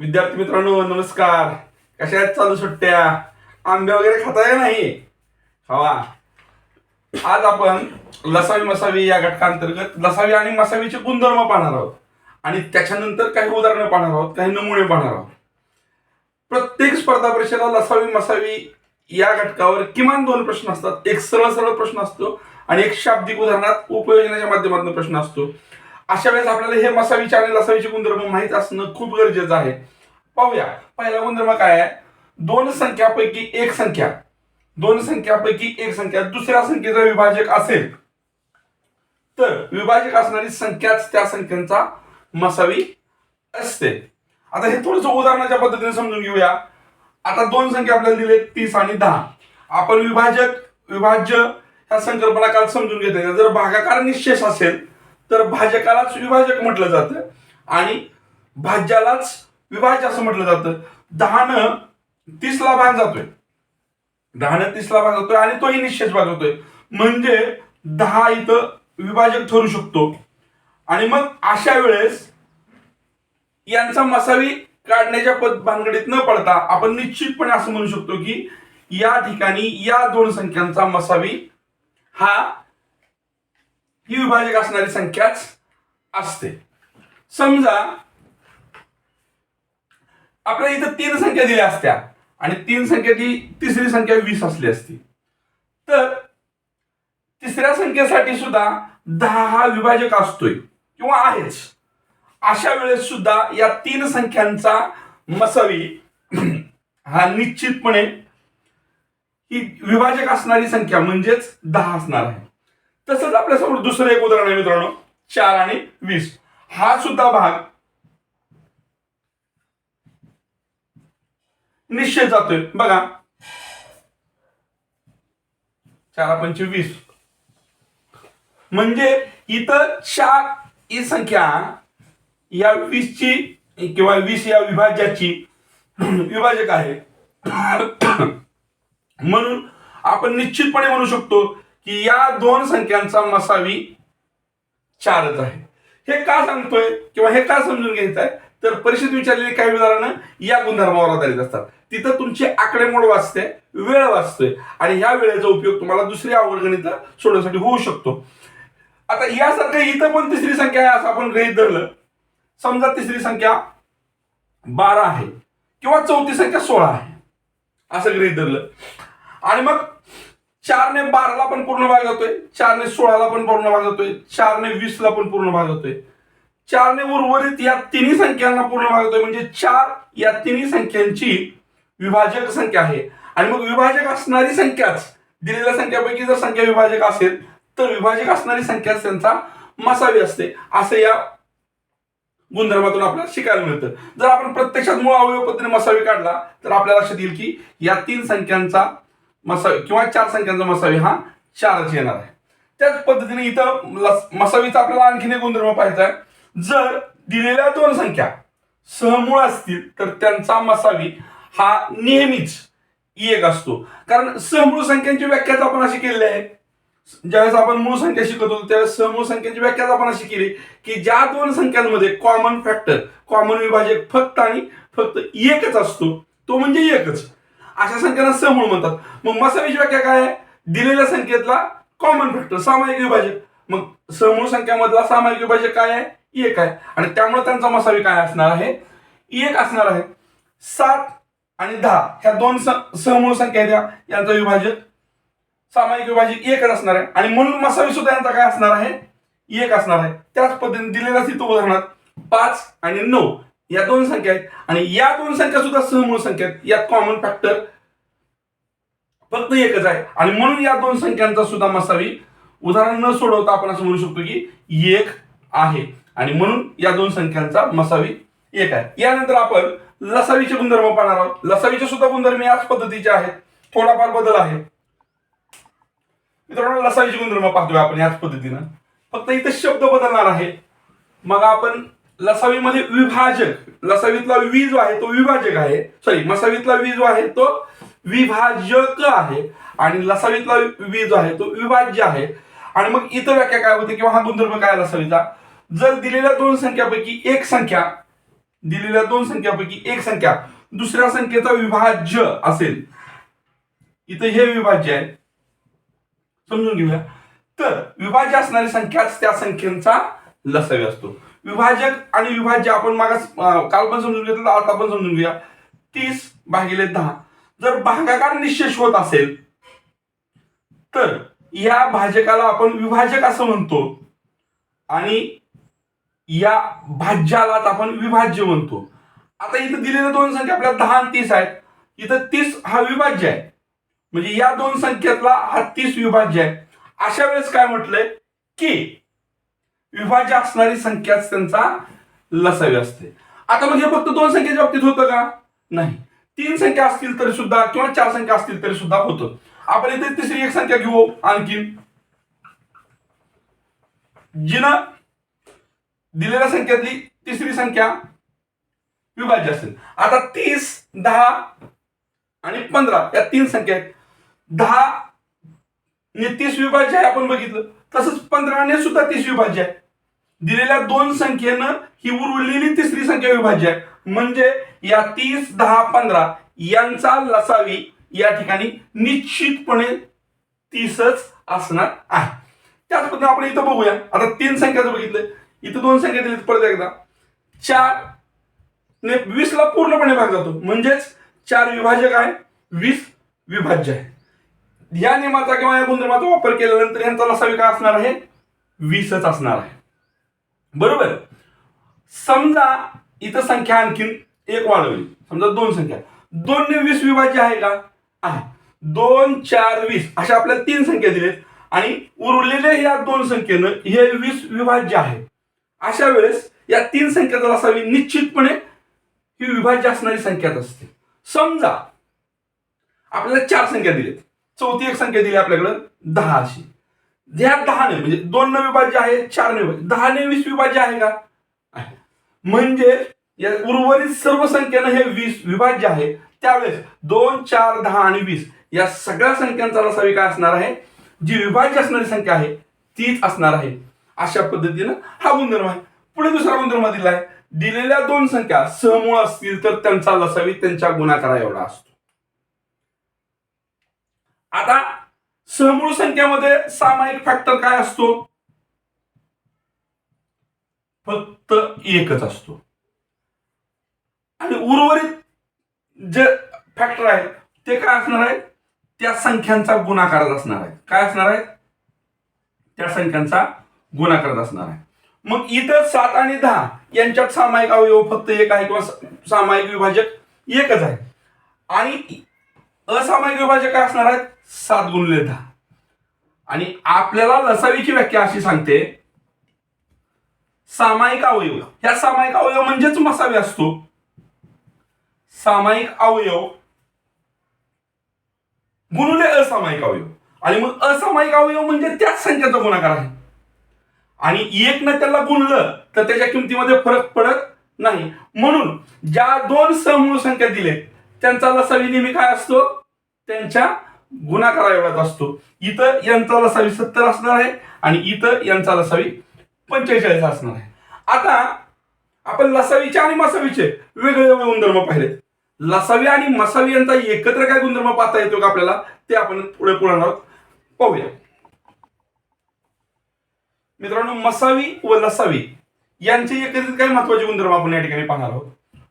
विद्यार्थी मित्रांनो नमस्कार. कशा आहेत चालू सुट्ट्या? आंबे वगैरे खाताय या नाही? हवा आज आपण लसावी मसावी या घटकांतर्गत लसावी आणि मसावीचे गुणधर्म पाहणार आहोत. आणि त्याच्यानंतर काही उदाहरणं पाहणार आहोत काही नमुने पाहणार आहोत. प्रत्येक स्पर्धा परीक्षेला लसावी मसावी या घटकावर किमान दोन प्रश्न असतात. एक सरळ सरळ प्रश्न असतो आणि एक शाब्दिक उदाहरणात उपयोजनाच्या माध्यमातून प्रश्न असतो. अशा वेळेस आपल्याला हे मसावीचे आणि लसावीचे गुणधर्म माहीत असणं खूप गरजेचं आहे. पाहूया. पहिला गुणधर्म काय आहे? दोन संख्यापैकी एक संख्या. दोन संख्यापैकी एक संख्या. दुसऱ्या संख्येचा विभाजक असेल. तर विभाजक असणारी संख्याच त्या संख्यांचा मसावी असते. आता हे थोडंसं उदाहरणाच्या पद्धतीने समजून घेऊया. आता दोन संख्या आपल्याला दिले तीस आणि दहा. आपण विभाजक विभाज्य ह्या संकल्पना काल समजून घेतल्या जर भागाकार निश्चेष असेल तर भाजकालाच विभाजक म्हटलं जातं आणि भाज्यालाच विभाज्य असं म्हटलं जातं. दहानं तीसला भाग जातोय. दहानं तीसला भाग जातोय आणि तोही निश्चित भाग होतोय म्हणजे दहा इथं विभाजक ठरू शकतो. आणि मग अशा वेळेस यांचा मसावी काढण्याच्या पद भानगडीत न पडता आपण निश्चितपणे असं म्हणू शकतो की या ठिकाणी या दोन संख्यांचा मसावी हा ही विभाजक असणारी संख्याच असते. समजा आपल्याला इथं तीन संख्या दिल्या असत्या आणि तीन संख्याची तिसरी संख्या वीस असली असती. तर तिसऱ्या संख्येसाठी सुद्धा दहा हा विभाजक असतोय किंवा आहेच. अशा वेळेस सुद्धा या तीन संख्यांचा मसावी हा निश्चितपणे ही विभाजक असणारी संख्या म्हणजेच दहा असणार आहे. तसंच आपल्यासमोर दुसरं एक उदाहरण आहे मित्रांनो. चार आणि वीस. हा सुद्धा भाग निश्चित जातोय. बघा. चार पंचवीस वीस. म्हणजे इथं चार ही संख्या या वीसची किंवा वीस या विभाज्याची विभाजक आहे. म्हणून आपण निश्चितपणे म्हणू शकतो की या दोन संख्यांचा मसावी चारच आहे. हे का सांगतोय किंवा हे का समजून घ्यायचं आहे तर परिषद विचारलेली काही उदाहरणं या गुणधर्मावर आधारित असतात. तिथं तुमची आकडेमोड वाचते वेळ वाचतोय. आणि ह्या वेळेचा उपयोग तुम्हाला दुसरी अवघडगणित सोडवण्यासाठी होऊ शकतो. आता यासारखं इथं पण तिसरी संख्या आहे असं आपण गृहित धरलं. समजा तिसरी संख्या बारा आहे किंवा चौथी संख्या सोळा आहे. असं गृहित धरलं. आणि मग चारने बाराला पण पूर्ण भाग जातोय चारने सोळाला पण पूर्ण भाग जातोय चारने वीसला पण पूर्ण भाग जातोय चारने उर्वरित या तिन्ही संख्यांना पूर्ण भाग जातोय म्हणजे चार या तिन्ही संख्यांची विभाजक संख्या आहे. आणि मग विभाजक असणारी संख्याच दिलेल्या संख्यापैकी जर संख्या विभाजक असेल तर विभाजक असणारी संख्याच त्यांचा मसावी असते. असं या गुणधर्मातून आपल्याला शिकायला मिळतं. जर आपण प्रत्यक्षात मूळ अवयव पद्धतीने मसावी काढला तर आपल्या लक्षात येईल की या तीन संख्यांचा मसावी किंवा चार संख्यांचा मसावी हा चारच येणार आहे. त्याच पद्धतीने इथं मसावीचा आपल्याला आणखीन एक गुणधर्म पाहायचा आहे. जर दिलेल्या दोन संख्या सहमूळ असतील तर त्यांचा मसावी हा नेहमीच एक असतो. कारण सहमूळ संख्यांची व्याख्याच आपण अशी केलेली आहे. ज्यावेळेस आपण मूळ संख्या शिकत होतो त्यावेळेस सहमूळ संख्यांची व्याख्याच आपण अशी केली की ज्या दोन संख्यांमध्ये कॉमन फॅक्टर कॉमन विभाजक फक्त आणि फक्त एकच असतो तो म्हणजे एकच. अशा संख्यांना समूळ म्हणतात. मग मसावीची व्याख्या काय आहे? दिलेल्या संख्येतला कॉमन फॅक्टर सामायिक विभाजक. मग समूळ संख्यामधला सामायिक विभाजक काय आहे? एक आहे. आणि त्यामुळे त्यांचा मसावी काय असणार आहे? एक असणार आहे. सात आणि दहा. ह्या दोन समूळ संख्या द्या यांचा विभाजक सामायिक विभाजक एकच असणार आहे. आणि म्हणून मसावी सुद्धा यांचा काय असणार आहे? एक असणार आहे. त्याच पद्धतीने दिलेल्या स्थित उदाहरणात पाच आणि नऊ. या दोन संख्या आहेत. आणि या दोन संख्या सुद्धा सहमूळ संख्या आहेत. यात कॉमन फॅक्टर फक्त एकच आहे. आणि म्हणून या दोन संख्यांचा सुद्धा मसावी उदाहरण न सोडवता आपण असं म्हणू शकतो की एक आहे. आणि म्हणून या दोन संख्यांचा मसावी एक आहे. यानंतर आपण लसावीचे गुणधर्म पाहणार आहोत. लसावीचे सुद्धा गुणधर्म याच पद्धतीचे आहेत. थोडाफार बदल आहे. मित्रांनो लसावीचे गुणधर्म पाहतोय आपण याच पद्धतीनं. फक्त इथे शब्द बदलणार आहे. मग आपण लसावीमध्ये विभाजक लसावीतला वी जो आहे तो विभाजक आहे. सॉरी मसावीतला वी जो आहे तो विभाजक आहे. आणि लसावीतला वी जो आहे तो विभाज्य आहे. आणि मग इथं व्याख्या काय होते किंवा हा गुणधर्म काय लसावीचा? जर दिलेल्या दोन संख्यापैकी एक संख्या दिलेल्या दोन संख्यापैकी एक संख्या दुसऱ्या संख्येचा विभाज्य असेल. इथं हे विभाज्य आहे. समजून घेऊया. तर विभाज्य असणारी संख्याच त्या संख्येचा लसावी असतो. विभाजक आणि विभाज्य आपण मागास काल पण समजून घेतलं आता पण समजून घेऊया. तीस भागिले दहा. जर भागाकार निशेष होत असेल तर या भाजकाला आपण विभाजक असं म्हणतो आणि या भाज्यालाच आपण विभाज्य म्हणतो. आता इथं दिलेल्या दोन संख्या आपल्या दहा आणि तीस आहेत. इथं तीस हा विभाज्य आहे. म्हणजे या दोन संख्येतला हा तीस विभाज्य आहे. अशा वेळेस काय म्हटलंय की विभाज्य असणारी संख्याच त्यांचा लसावी असते. आता मग हे फक्त दोन संख्येच्या बाबतीत होतं का? नाही. तीन संख्या असतील तरी सुद्धा किंवा चार संख्या असतील तरी सुद्धा होतं. आपण इथे तिसरी एक संख्या घेऊ आणखीन. जिनं दिलेल्या संख्यातली तिसरी संख्या विभाज्य असेल. आता तीस दहा आणि पंधरा या तीन संख्या आहेत. दहा ने तीस विभाज्य आहे आपण बघितलं. तसंच पंधराने सुद्धा तीस विभाज्य आहे. दिलेल्या दोन संख्येनं ही उरलेली तिसरी संख्या विभाज्य आहे. म्हणजे या तीस दहा पंधरा यांचा लसावी या ठिकाणी निश्चितपणे तीसच असणार आहे. त्याच पद्धतीने आपण इथं बघूया. आता तीन संख्याचं बघितलं. इथं दोन संख्या दिली परत एकदा. चार ने वीस ला पूर्णपणे भाग जातो. म्हणजेच चार विभाजक आहे वीस विभाज्य आहे. या नियमाचा किंवा या गुणधर्माचा वापर केल्यानंतर यांचा लसावी काय असणार आहे? वीसच असणार आहे. बरोबर. समजा इथं संख्या आणखीन एक वाढवली. समजा दोन संख्या. दोन ने वीस विभाज्य आहे का? आहे. दोन चार वीस. अशा आपल्याला तीन संख्या दिलेत. आणि उरलेल्या या दोन संख्येनं हे वीस विभाज्य आहे. अशा वेळेस या तीन संख्या जर असावी निश्चितपणे ही विभाज्य असणारी संख्याच असते. समजा आपल्याला चार संख्या दिलेत. चौथी एक संख्या दिली आपल्याकडं दहा अशी. ह्या दहाने म्हणजे दोन न विभाज्य आहे चार ने दहा दहाने वीस विभाज्य आहे का? म्हणजे या उर्वरित सर्व संख्येनं हे वीस विभाज्य आहे. त्यावेळेस दोन चार दहा आणि वीस या सगळ्या संख्यांचा लसावी काय असणार आहे? जी विभाज्य असणारी संख्या आहे तीच असणार आहे. अशा पद्धतीनं हा गुणधर्म आहे. पुढे दुसरा गुणधर्म दिला आहे. दिलेल्या दोन संख्या समूळ असतील तर त्यांचा लसावी त्यांच्या गुणाकारा एवढा असतो. आता समूळ संख्यामध्ये सामायिक फॅक्टर काय असतो? फक्त एकच असतो. आणि उर्वरित जे फॅक्टर आहेत ते काय असणार आहेत? त्या संख्यांचा गुणाकारच असणार आहे काय असणार आहे त्या संख्यांचा गुणाकारच असणार आहे मग इतर सात आणि दहा यांच्यात सामायिक अवयव फक्त एक आहे किंवा सामायिक विभाजक एकच आहे. आणि असामायिक विभाजक असणार आहेत? सात गुणले दहा. आणि आपल्याला लसावीची व्याख्या अशी सांगते सामायिक अवयव. ह्या सामायिक अवयव म्हणजेच मसावी असतो. सामायिक अवयव गुणुले असामायिक अवयव. आणि मग असामायिक अवयव म्हणजे त्याच संख्येचा गुणाकार आहे. आणि एक न त्याला गुणलं तर त्याच्या किमतीमध्ये फरक पडत नाही. म्हणून ज्या दोन समूळ संख्या दिलेत त्यांचा लसावी नेहमी काय असतो? त्यांच्या गुणाकारा एवढाच असतो. इथं यांचा लसावी सत्तर असणार आहे आणि इथं यांचा लसावी पंचेचाळीस असणार आहे. आता आपण लसावीचे आणि मसावीचे वेगवेगळे गुणधर्म पाहिले. लसावी आणि मसावी यांचा एकत्र काय गुणधर्म पाहता येतो का आपल्याला? ते आपण पुढे पुढे पाहूया. मित्रांनो मसावी व लसावी यांचे एकत्रित काय महत्त्वाचे गुणधर्म आपण या ठिकाणी पाहणार आहोत?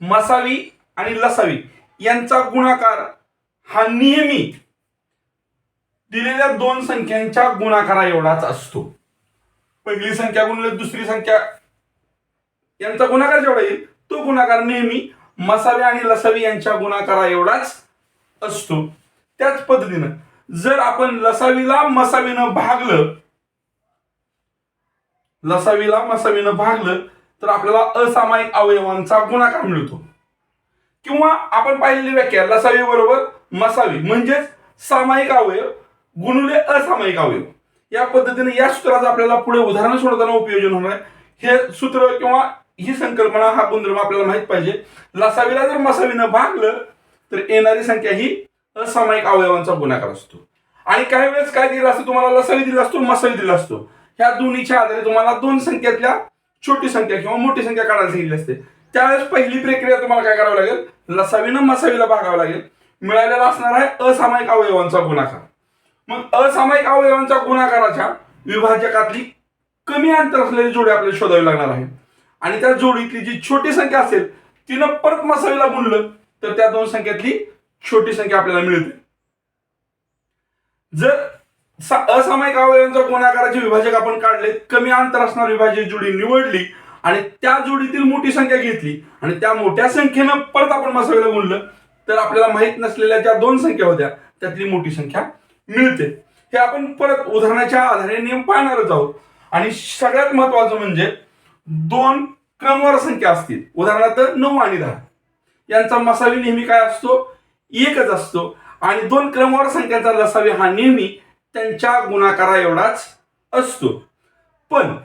मसावी आणि लसावी. यांचा गुणाकार हा नेहमी दिलेल्या दोन संख्यांच्या गुणाकारा एवढाच असतो. पहिली संख्या गुणले दुसरी संख्या यांचा गुणाकार जेवढा येईल तो गुणाकार नेहमी मसावे आणि लसावी यांच्या गुणाकारा एवढाच असतो. त्याच पद्धतीनं जर आपण लसावीला मसावीनं भागलं लसावीला मसावीनं भागलं तर आपल्याला असामायिक अवयवांचा गुणाकार मिळतो. किंवा आपण पाहिलेली व्याख्या लसावी बरोबर मसावी म्हणजेच सामायिक अवयव गुणुले असामायिक अवयव. या पद्धतीने या सूत्राचा आपल्याला पुढे उदाहरण सोडताना उपयोजन होणार आहे. हे सूत्र किंवा ही संकल्पना हा गुणधर्म आपल्याला माहीत पाहिजे. लसावीला जर मसावीनं भागलं तर येणारी संख्या ही असामायिक अवयवांचा गुणाकार असतो. आणि काही वेळेस काय दिलं असतं तुम्हाला? लसावी दिला असतो मसावी दिला असतो. ह्या दोन्हीच्या आधारे तुम्हाला दोन संख्येतल्या छोटी संख्या किंवा मोठी संख्या काढायला सांगितली असते. त्यावेळेस पहिली प्रक्रिया तुम्हाला काय करावी लागेल? लसावीनं मसावीला भागावं लागेल. मिळालेला असणार आहे असामायिक अवयवांचा गुणाकार. मग असामायिक अवयवांच्या गुणाकाराच्या विभाजकातली कमी अंतर असलेली जोडी आपल्याला शोधावी लागणार आहे. आणि त्या जोडीतली जी छोटी संख्या असेल तिनं परत मसावीला गुणलं तर त्या दोन संख्येतली छोटी संख्या आपल्याला मिळते. जर असामायिक अवयवांच्या गुणाकाराचे विभाजक आपण काढले कमी अंतर असणारी विभाजक जोडी निवडली आणि त्या जोडीतील मोठी संख्या घेतली. आणि त्या मोठ्या संख्येनं परत आपण मसावीला गुणलं तर आपल्याला माहीत नसलेल्या ज्या दोन संख्या होत्या त्यातली मोठी संख्या मिळते. हे आपण परत उदाहरणाच्या आधारे नियम पाहणारच आहोत. आणि सगळ्यात महत्वाचं म्हणजे दोन क्रमवार संख्या असतील. उदाहरणार्थ नऊ आणि दहा. यांचा मसावी नेहमी काय असतो? एकच असतो. आणि दोन क्रमवार संख्यांचा लसावी हा नेहमी त्यांच्या गुणाकारा एवढाच असतो. पण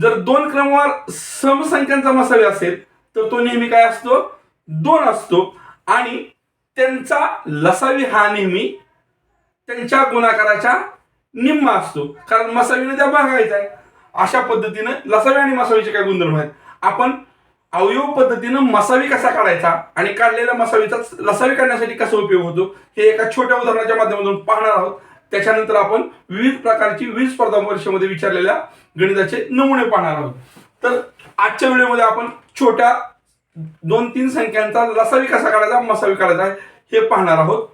जर दोन क्रमवार समसंख्यांचा मसावी असेल तर तो नेहमी काय असतो? दोन असतो. आणि त्यांचा लसावी हा नेहमी त्यांच्या गुणाकाराच्या निम्मा असतो. कारण मसावीने त्या भागायचा आहे. अशा पद्धतीनं लसावी आणि मसावीचे काय गुणधर्म आहेत? आपण अवयव पद्धतीनं मसावी कसा काढायचा आणि काढलेल्या मसावीचा लसावी काढण्यासाठी कसा उपयोग होतो हे एका छोट्या उदाहरणाच्या माध्यमातून पाहणार आहोत. त्याच्यानंतर आपण विविध प्रकारची विविध स्पर्धा परीक्षेमध्ये विचारलेल्या गणिताचे नमुने पाहणार आहोत. तर आजच्या व्हिडिओमध्ये आपण छोट्या दोन तीन संख्यांचा लसावी कसा काढायचा मसावी काढायचा हे पाहणार आहोत.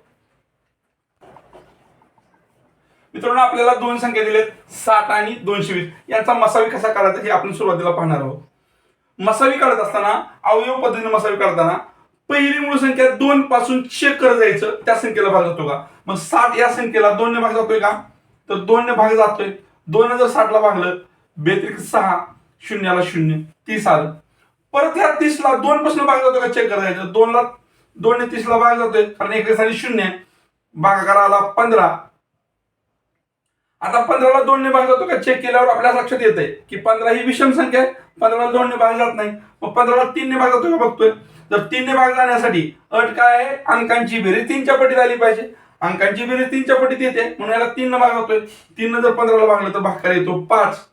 मित्रांनो आपल्याला दोन संख्या दिलेत साठ आणि दोनशे वीस. यांचा मसावी कसा काढायचा हे आपण सुरुवातीला पाहणार आहोत. मसावी काढत असताना अवयव पद्धतीने मसावी काढताना पहिली मूळ संख्या दोन पासून चेक करत जायचं त्या संख्येला भाग जातो का? मग साठ या संख्येला दोन ने भाग जातोय का? तर दोन ने भाग जातोय. दोन जर साठला भागलं बेत्रिक सहा शून्याला शून्य तीस आलं. परत ह्या तीसला दोन पासून भाग जातो का? चेक करायचं. दोनला दोन ने तीसला भाग जातोय. कारण एकवीस आणि शून्य भागाकार आला पंधरा. आता पंधराला दोन ने भाग जातो का? चेक केल्यावर आपल्या लक्षात येत आहे की पंधरा ही विषम संख्या आहे. पंधराला दोन ने भाग जात नाही. मग पंधराला तीन ने भाग जातो का बघतोय? तर तीन ने भाग जाण्यासाठी अट काय आहे? अंकांची बेरीज तीनच्या पटीत आली पाहिजे. अंकांची बेरीज तीनच्या पटीत येते. म्हणून याला तीन न भाग तीन जर पंधराला भागलं तर भागकार येतो पाच.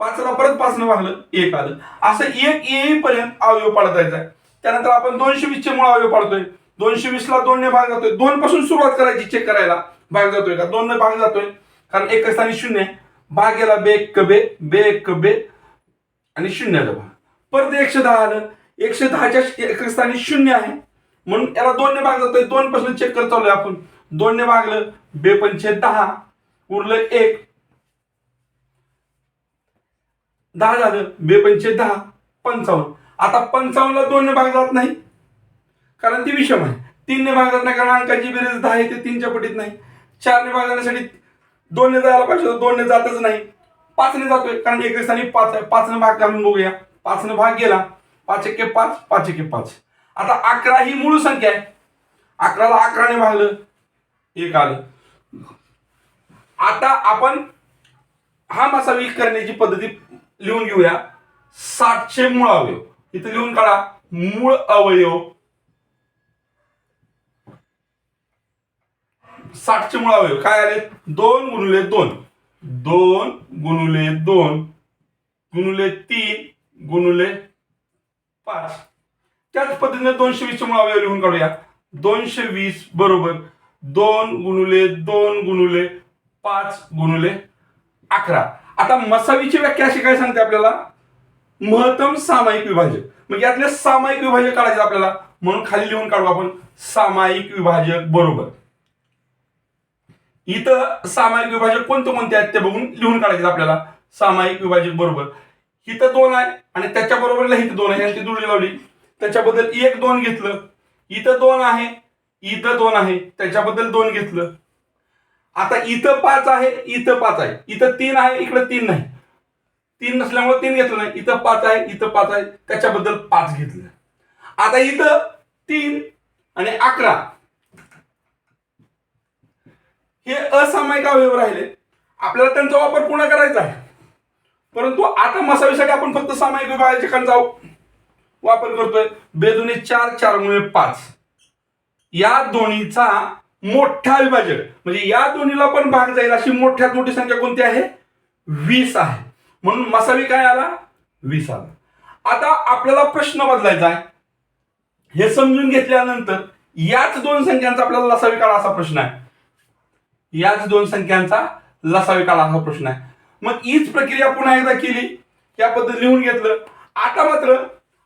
पाचला परत पाच न भागलं एक आलं. असं एक येईपर्यंत अवयव पाडत जायचा आहे त्यानंतर आपण दोनशे वीसचे मुळे अवयव पाडतोय. दोनशे वीसला दोनने भाग जातोय. दोन पासून सुरुवात करायची चेक करायला. भाग जातोय का? दोनने भाग जातोय. कारण एक स्थानी शून्य भागेला भाग गेला बे कबे बे कबे बे आणि शून्याला भाग. परत एकशे दहा आलं. एकशे दहाच्या एक स्थानी शून्य आहे. म्हणून याला दोनने भाग जातोय. दोन पासून चेक करत चाललोय आपण. दोनने भागलं बे पंचे दहा. उरलं एक. दहा झालं. बे पंचे दहा. पंचावन्न. आता पंचावन्नला दोनने भाग जात नाही. कारण ती विषम आहे. तीनने भाग जात नाही कारण अंकाची बेरीज दहा आहे ते तीनच्या पटीत नाही. चारने भाग जाण्यासाठी दोनने जायला पाहिजे तर दोनने जातच नाही. पाचने जातोय. कारण एक स्थानी पाच आहे. पाचने भाग घालून बघूया. पाचने भाग गेला. पाच एके पाच पाच एके पाच. आता अकरा ही मूळ संख्या आहे. अकराला अकराने भागलं. एक आलं. आता आपण हा मसावी करण्याची पद्धती लिहून घेऊया. सातशे मूळ अवयव. इथं लिहून काढा. मूळ अवयव. साठचे मूळ अवयव. काय आले? दोन गुणुले दोन. दोन गुणुले दोन. गुणुले तीन. गुणुले पाच. त्याच पद्धतीने दोनशे वीसचे मूळ अवयव लिहून काढूया. दोनशे वीस बरोबर दोन गुणुले दोन गुणुले पाच गुणुले अकरा. आता मसावीची व्याख्या अशी काय सांगते आपल्याला? महत्तम सामायिक विभाजक. मग यातले सामायिक विभाजक काढायचे आपल्याला. म्हणून खाली लिहून काढू आपण. सामायिक विभाजक बरोबर. इथं सामायिक विभाजक कोणते कोणते आहेत ते बघून लिहून काढायचे आपल्याला. सामायिक विभाजक बरोबर. इथं दोन आहे आणि त्याच्या बरोबरला इथं दोन आहे. यांची जोडी लावली. त्याच्याबद्दल एक दोन घेतलं. इथं दोन आहे. इथं दोन आहे. त्याच्याबद्दल दोन घेतलं. आता इथं पाच आहे इथं पाच आहे. इथं तीन आहे इकडे तीन नाही. तीन नसल्यामुळे तीन घेतलं नाही. इथं पाच आहे इथं पाच आहे. त्याच्याबद्दल पाच घेतलं. आता इथं तीन आणि अकरा. हे असामायिक अवयव राहिले. आपल्याला त्यांचा वापर पुन्हा करायचा आहे. परंतु आता मसावीसाठी आपण फक्त सामायिक विभाजकांचा वापर करतोय. बेदुने चार चार मुळे पाच. या दोन्हीचा मोठा विभाजक म्हणजे या दोन्हीला पण भाग जाईल अशी मोठ्यात मोठी संख्या कोणती आहे? वीस आहे. म्हणून मसावी काय आला? वीस आला. आता आपल्याला प्रश्न बदलायचा आहे. हे समजून घेतल्यानंतर याच दोन संख्यांचा आपल्याला लसावी काढा असा प्रश्न आहे. याच दोन संख्यांचा लसावी काढा असा प्रश्न आहे. मग हीच प्रक्रिया पुन्हा एकदा केली. या पद्धत लिहून घेतलं. आता मात्र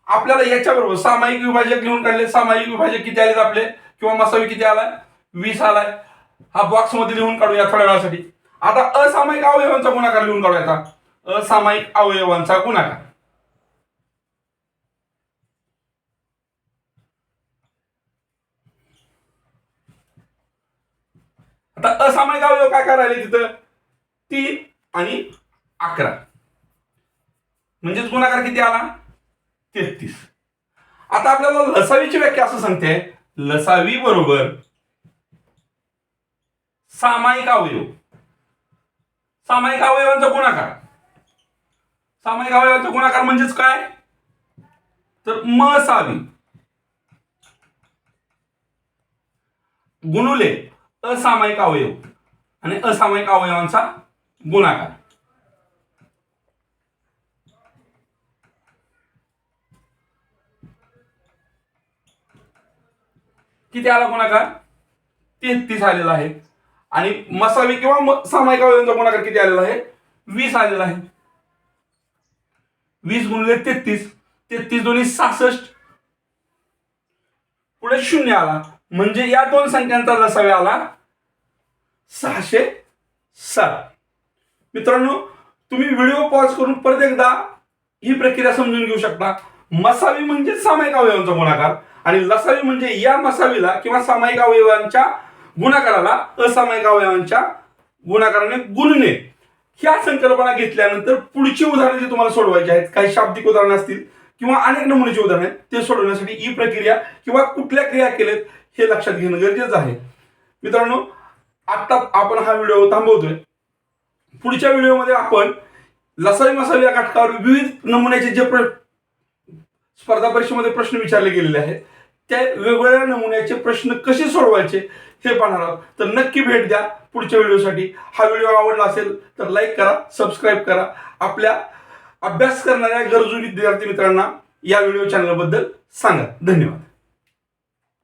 आपल्याला याच्याबरोबर सामायिक विभाजक लिहून काढले. सामायिक विभाजक किती आलेत आपले? किंवा मसावी किती आलाय? वीस आलाय. हा बॉक्समध्ये लिहून काढूया थोड्या वेळासाठी. आता असामायिक अवयवांचा गुणाकार लिहून काढूया असामायिक अवयवांचा गुणाकार. आता असामायिक अवयव काय करायला तिथं? तीन आणि अकरा. म्हणजेच गुणाकार किती आला? तेहतीस. आता आपल्याला लसावीची व्याख्या असं सांगते. लसावी बरोबर सामायिक अवयव. सामायिक अवयवांचा गुणाकार. सामायिक अवयवांचा गुणाकार म्हणजेच काय? तर म मसावी गुणुले असामायिक अवयव आणि असामायिक अवयवांचा गुणाकार. किती आला गुणाकार? तेहतीस आलेला आहे. आणि मसावी किंवा सामायिक अवयवांचा गुणाकार किती आलेला आहे? वीस आलेला आहे. वीस गुणिले तेहतीस. तेहतीस दोन्ही सहासष्ट. पुढे शून्य आला. म्हणजे या दोन संख्यांचा लसावे आला सहाशे सात. मित्रांनो तुम्ही व्हिडिओ पॉज करून परत एकदा ही प्रक्रिया समजून घेऊ शकता. मसावी म्हणजे सामायिक अवयवांचा गुणाकार आणि लसावी म्हणजे या मसावीला किंवा सामायिक अवयवांच्या गुणाकाराला असामायिक अवयवांच्या गुणाकाराने गुणणे. ह्या संकल्पना घेतल्यानंतर पुढची उदाहरणे जी तुम्हाला सोडवायची आहेत काही शाब्दिक उदाहरणं असतील किंवा अनेक नमुनेची उदाहरणे आहेत ते सोडवण्यासाठी ही प्रक्रिया किंवा कुठल्या क्रिया केलेत हे लक्षात घेणं गरजेचं आहे. मित्रांनो आत्ता आपण हा व्हिडिओ थांबवतोय. पुढच्या व्हिडिओमध्ये आपण लसावी मसावी या घटकावर विविध नमुन्याचे जे प्र स्पर्धा परीक्षेमध्ये प्रश्न विचारले गेलेले आहेत त्या वेगवेगळ्या नमुन्याचे प्रश्न कसे सोडवायचे हे पाहणार आहोत. तर नक्की भेट द्या पुढच्या व्हिडिओसाठी. हा व्हिडिओ आवडला असेल तर लाईक करा सबस्क्राईब करा. आपल्या अभ्यास करणाऱ्या गरजू विद्यार्थी मित्रांना या व्हिडिओ चॅनलबद्दल सांगा. धन्यवाद.